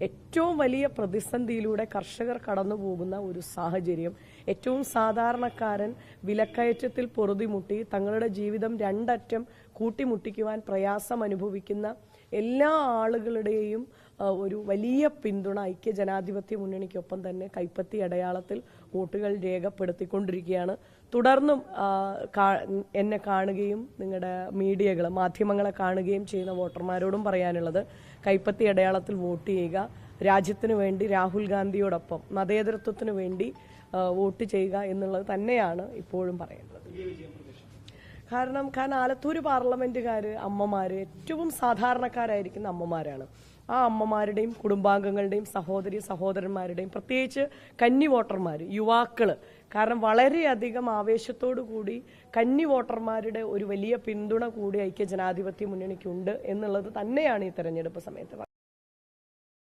ഏറ്റവും വലിയ പ്രതിസന്ധിയിലൂടെ കർഷകർ കടന്നു പോകുന്ന ഒരു സാഹചര്യം. ഏറ്റവും സാധാരണക്കാരൻ വിലക്കയറ്റത്തിൽ പൊറുതിമുട്ടി തങ്ങളുടെ ജീവിതം രണ്ടറ്റം കൂട്ടിമുട്ടിക്കുവാൻ പ്രയാസം അനുഭവിക്കുന്ന എല്ലാ ആളുകളുടെയും ഒരു വലിയ പിന്തുണ ഐക്യ ജനാധിപത്യ മുന്നണിക്കൊപ്പം തന്നെ കൈപ്പത്തി അടയാളത്തിൽ വോട്ടുകൾ രേഖപ്പെടുത്തിക്കൊണ്ടിരിക്കുകയാണ്. തുടർന്നും എന്നെ കാണുകയും നിങ്ങളുടെ മീഡിയകൾ മാധ്യമങ്ങളെ കാണുകയും ചെയ്യുന്ന വോട്ടർമാരോടും പറയാനുള്ളത് കൈപ്പത്തി അടയാളത്തിൽ വോട്ട് ചെയ്യുക. രാജ്യത്തിന് വേണ്ടി രാഹുൽ ഗാന്ധിയോടൊപ്പം മതേതരത്വത്തിന് വേണ്ടി വോട്ട് ചെയ്യുക എന്നുള്ളത് തന്നെയാണ് ഇപ്പോഴും പറയുന്നത്. കാരണം കാരണം ആലത്തൂർ പാർലമെന്റുകാർ അമ്മമാർ ഏറ്റവും സാധാരണക്കാരായിരിക്കുന്ന അമ്മമാരാണ്. ആ അമ്മമാരുടെയും കുടുംബാംഗങ്ങളുടെയും സഹോദരി സഹോദരന്മാരുടെയും പ്രത്യേകിച്ച് കന്നി വോട്ടർമാർ യുവാക്കൾ കാരണം വളരെയധികം ആവേശത്തോടു കൂടി കന്നി വോട്ടർമാരുടെ ഒരു വലിയ പിന്തുണ കൂടി ഐക്യ ജനാധിപത്യ മുന്നണിക്കുണ്ട് എന്നുള്ളത് തന്നെയാണ് ഈ തെരഞ്ഞെടുപ്പ് സമയത്ത്